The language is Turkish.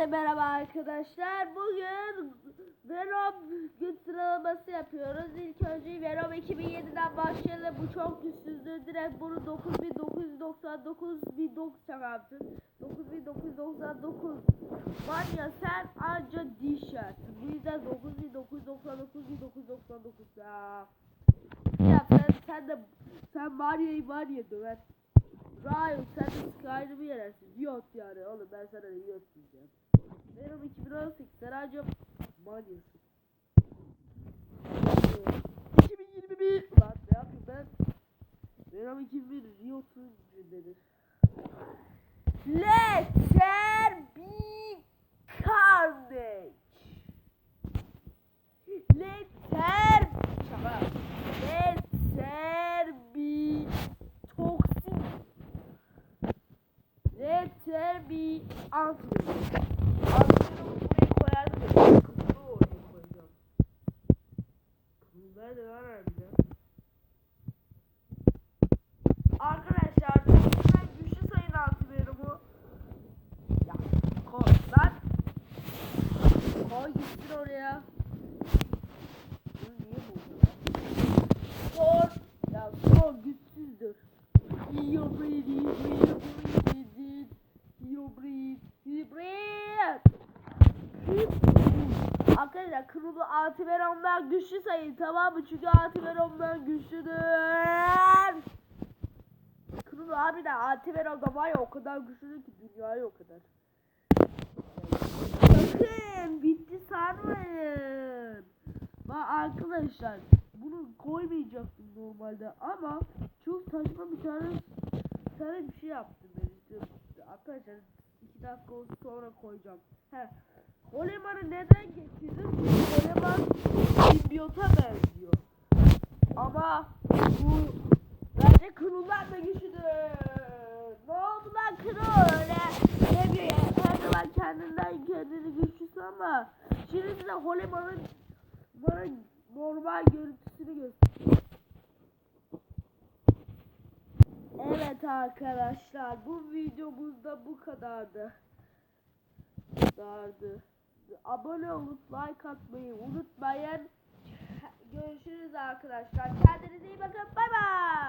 Herkese merhaba arkadaşlar. Bugün Venom gün sıralaması yapıyoruz. İlk önce Venom 2007'den başlayalım. Bu çok güçsüzdür. Direkt bunu 9999 1900 9999 var ya sen anca diş yersin. Bu yüzden 9999 1999 ya. Ya sen, sen de sen Maria'yı Maria döver. Ryan sen de Skyrim'i yenersin. Yot yani oğlum ben sana da yot diyeceğim. Benim 2018 sen anca manyasın. 2021 Lan ne yapayım ben? Benim 2001 Riot'un gündedir. Let antidote. Antidote buraya koyardım. da Kısmı oraya koyacağım. Kısmı nerede lan harbiden? Arkadaşlar lütfen güçlü sayın antidotu. Ya koy lan. Gitsin oraya. Arkadaşlar Krulu Antivenom'dan güçlü sayın tamam mı? Çünkü Antivenom'dan güçlüdür. Krulu abi de Antivenom'da var ya o kadar güçlüdür ki dünyayı o kadar. Bakın bitti sanmayın. Bak arkadaşlar bunu koymayacaktım normalde ama çok saçma bir tane bir tane bir şey yaptım ben işte. Arkadaşlar iki dakika sonra koyacağım. He. Oleman'ı neden getirdim? Çünkü Oleman simbiyota benziyor. Ama bu bence kırılan da güçlüdür. Ne oldu lan kırıl öyle? Ne ya? Her zaman kendinden kendini güçlüsü ama şimdi size Holeman'ın bana normal görüntüsünü göster. Evet arkadaşlar bu videomuzda bu kadardı. Kadardı. Abone olup like atmayı unutmayın. Görüşürüz arkadaşlar. Kendinize iyi bakın. Bay bay.